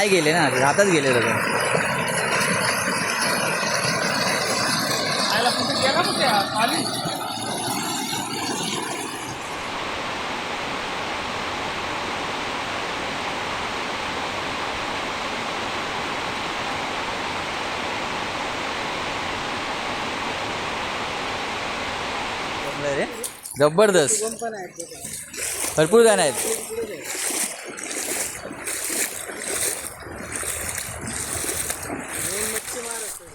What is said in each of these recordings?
नाही गेले ना हातात गेले सगळे. रे जबरदस्त. भरपूर गाणं आहेत दोन मच्छीमार आहेत ते.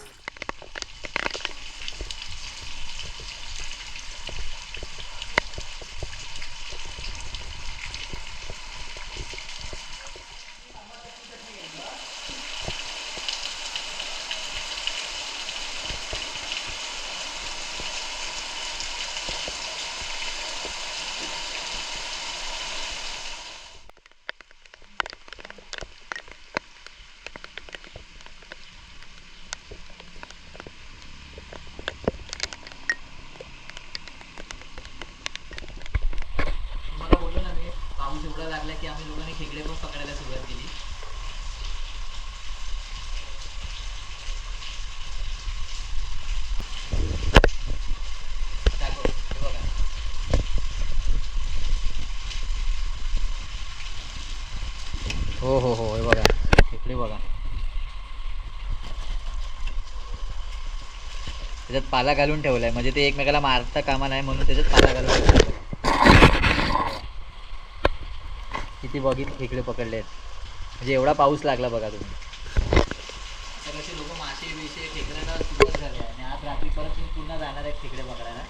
तुम्हाला बोललो ना मी पाऊस एवढा लागला की आम्ही लोकांनी खेकडे पण पकडायला सुरुवात केली दाखव, हे बघा. हो हो हो हे बघा. इकडे बघा. त्याच्यात पाला घालून ठेवलाय. म्हणजे ते एकमेकाला मारता कामा नाही म्हणून त्याच्यात पाला घालून ठेवलाय. किती बघित खेकडे पकडले आहेत म्हणजे एवढा पाऊस लागला बघा तुम्ही. तर लोक मासे बिशे खेकड्याला सुरुवात झाली आहे. आणि आज रात्री परत तुम्ही पुन्हा जाणार आहेत खेकडे पकडायला.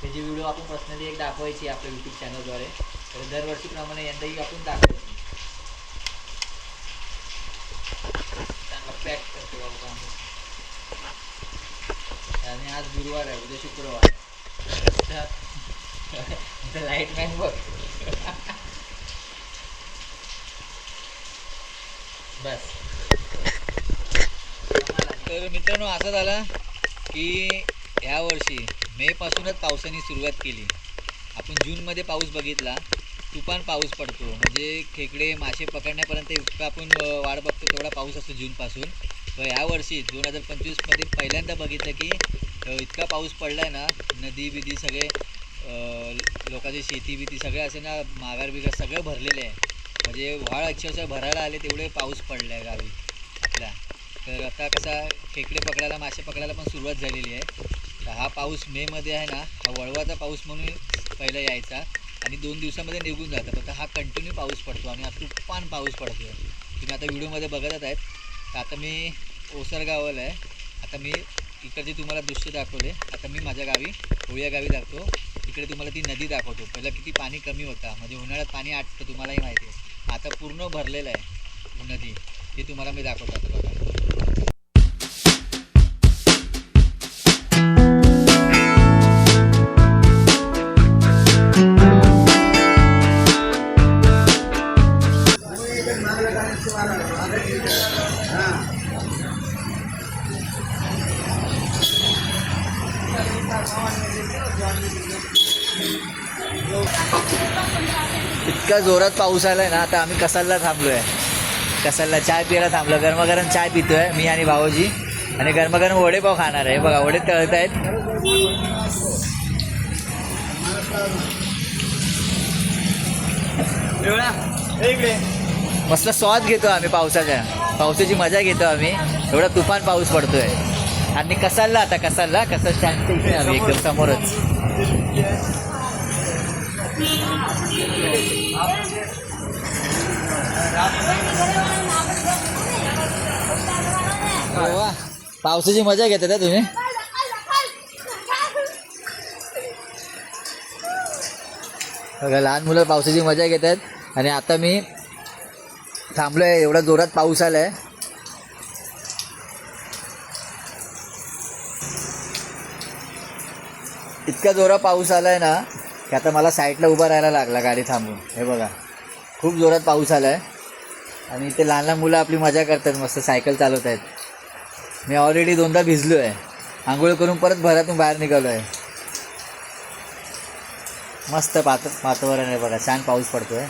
त्याची व्हिडिओ आपण पर्सनली एक दाखवायची आपल्या यूट्यूब चॅनलद्वारे तर दरवर्षीप्रमाणे यंदाही आपण दाखवायची चांगला पॅक करतो बाबा आम्ही. आणि आज गुरुवार आहे उद्या शुक्रवार लाइट मॅन बघ. बस. तर मित्रांनो असं झालं की ह्या वर्षी मे पासूनच पावसाने सुरुवात केली. आपण जूनमध्ये पाऊस बघितला. तुफान पाऊस पडतो. म्हणजे खेकडे मासे पकडण्यापर्यंत इतका आपण वाढ बघतो तेवढा पाऊस असतो जूनपासून तर ह्या वर्षी दोन हजार पंचवीसमध्ये पहिल्यांदा बघितलं की इतका पाऊस पडला आहे ना नदी बिदी सगळे लोकांची शेती बिती सगळे असे ना माघार बिगार सगळं भरलेले आहे. म्हणजे व्हाळ अक्षरशः भरायला आले तेवढे पाऊस पडला आहे गावी आपल्या तर आता कसा खेकडे पकडायला मासे पकडायला पण सुरुवात झालेली आहे. तर हा पाऊस मेमध्ये आहे ना हा वळवाचा पाऊस म्हणून पहिला यायचा आणि दोन दिवसामध्ये निघून जातं. पण हा कंटिन्यू पाऊस पडतो आणि हा तुफान पाऊस पडतो तुम्ही आता व्हिडिओमध्ये बघतच आहेत. तर आता मी ओसर गावाला आहे. आता मी इकडचे तुम्हाला दृश्य दाखवले आता मी माझ्या गावी होळ्या गावी दाखवतो इकडे तुम्हाला ती नदी दाखवतो. पहिला किती पाणी कमी होता. म्हणजे उन्हाळ्यात पाणी आटतं तुम्हालाही माहिती आहे. आता पूर्ण भरलेलं आहे नदी. ते तुम्हाला मी दाखवतो आता बघा. इतका जोरात पाऊस आलाय ना आता आम्ही कसालला थांबलोय. कसालला चाय प्यायला थांबलो. गरमागरम चाय पितोय मी आणि भाऊजी. आणि गरमागरम वडेपाव खाणार आहे. बघा वडे तळत आहेत मस्त स्वाद घेतो आम्ही पावसाच्या. पावसाची मजा घेतो आम्ही. एवढा तुफान पाऊस पडतोय. आणि कसालला आता कसालला कसाल स्टँडच्या इकडे आम्ही एकदम समोरच. वा पावसाची मजा घेतात हा तुम्ही? बघा लहान मुलं पावसाची मजा घेतात. आणि आता मी थांबलोय एवढा जोरात पाऊस आलाय. इतका जोरात पाऊस आला आहे ना की आता मला साईडला उभा राहायला लागला गाडी थांबून. हे बघा खूप जोरात पाऊस आलाय. आणि ते लहान लहान मुलं आपली मजा करतात मस्त सायकल चालवत आहेत. मी ऑलरेडी दोनदा भिजलो आहे आंघोळ करून परत घरातून बाहेर निघालो आहे मस्त पात वातावरण आहे बघा छान पाऊस पडतो आहे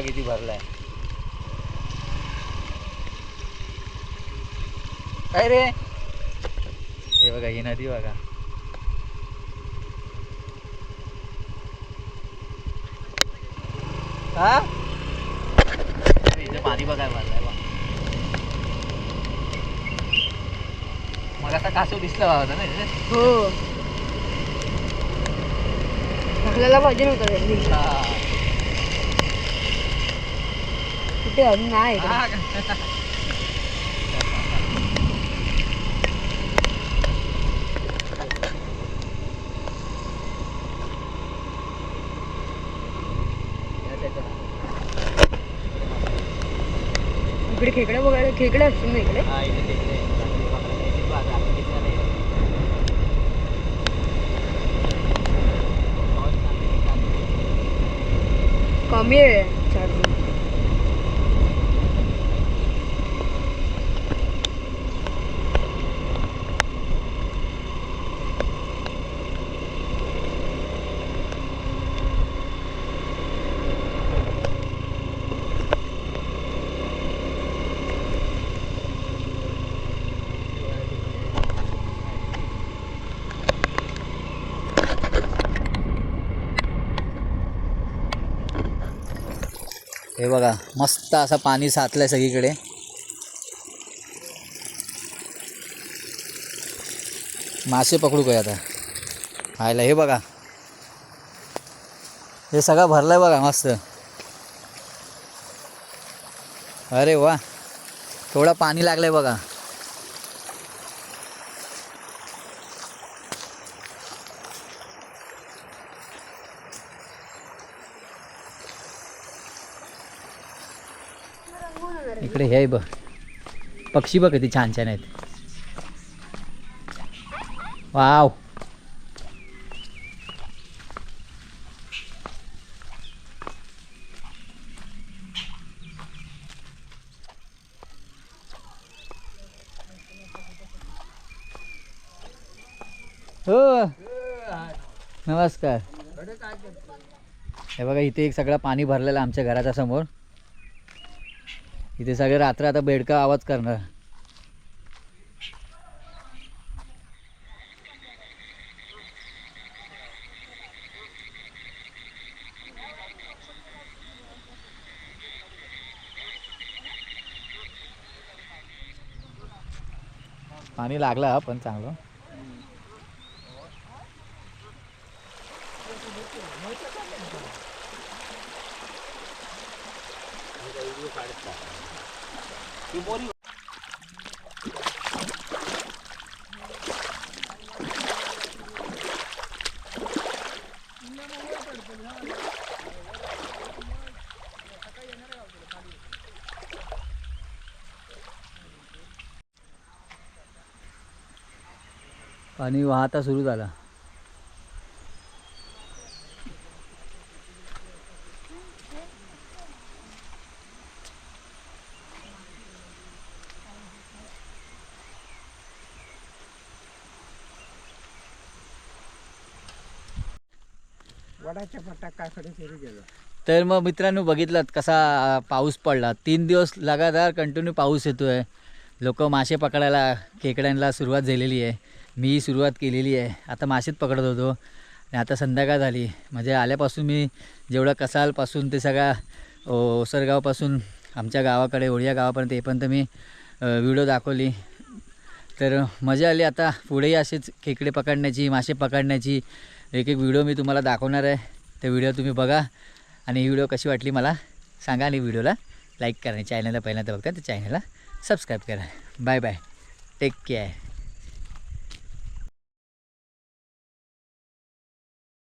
बघा किती भरलंय. काय रे? हे बघा ही नदी बघा. हा? इथे पाणी बघाय भरलंय बा मग आता कासव दिसला होता ना इथे? हो. ढकलायला पाहिजे नव्हतं त्यांनी. हा. कुठे अजून नाही इकडे. हा का? इकडे खेकडे बघायला खेकडे असतील ना इकडे हा, इथे खेकडे आहे. चांगली पकडा. इथे बघा, आता दिसलं नाही. पाऊस चांगली चालू आहे. कमी आहे हे बघा मस्त असं पाणी साचलंय सगळीकडे. मासे पकडू काय आता? खायला हे बघा. हे सगळं भरलंय बघा मस्त. अरे वा थोडं पाणी लागलंय बघा. इकडे हे बघ. पक्षी बघ किती छान छान आहेत. वाव. हो. नमस्कार. हे बघा इथे एक सगळं पाणी भरलेलं आमच्या घराच्या समोर. इथे सगळे रात्र आता बेडका आवाज करणार. पाणी लागलं पण चांगलं. पाणी वाहता सुरू झाला. तर मग मित्रांनो बघितलात कसा पाऊस पडला. तीन दिवस लगातार कंटिन्यू पाऊस येतो आहे लोक मासे पकडायला खेकड्यांना सुरुवात झालेली आहे. मी सुरुवात केलेली आहे. आता मासेच पकडत होतो. आणि आता संध्याकाळ झाली. म्हणजे आल्यापासून मी जेवढं कसालपासून ते सगळ्या ओसरगावपासून आमच्या गावाकडे ओळिया गावापर्यंत येपर्यंत मी व्हिडिओ दाखवली. तर मजा आली आता. पुढेही असेच खेकडे पकडण्याची मासे पकडण्याची. एक एक व्हिडिओ मी तुम्हाला दाखवणार आहे. ते व्हिडिओ तुम्ही बघा. आणि ही व्हिडिओ कशी वाटली मला सांगा आणि व्हिडिओला लाईक करा चॅनलला पहिल्यांदा बघता तर चॅनलला सबस्क्राईब करा. Bye bye. Take care.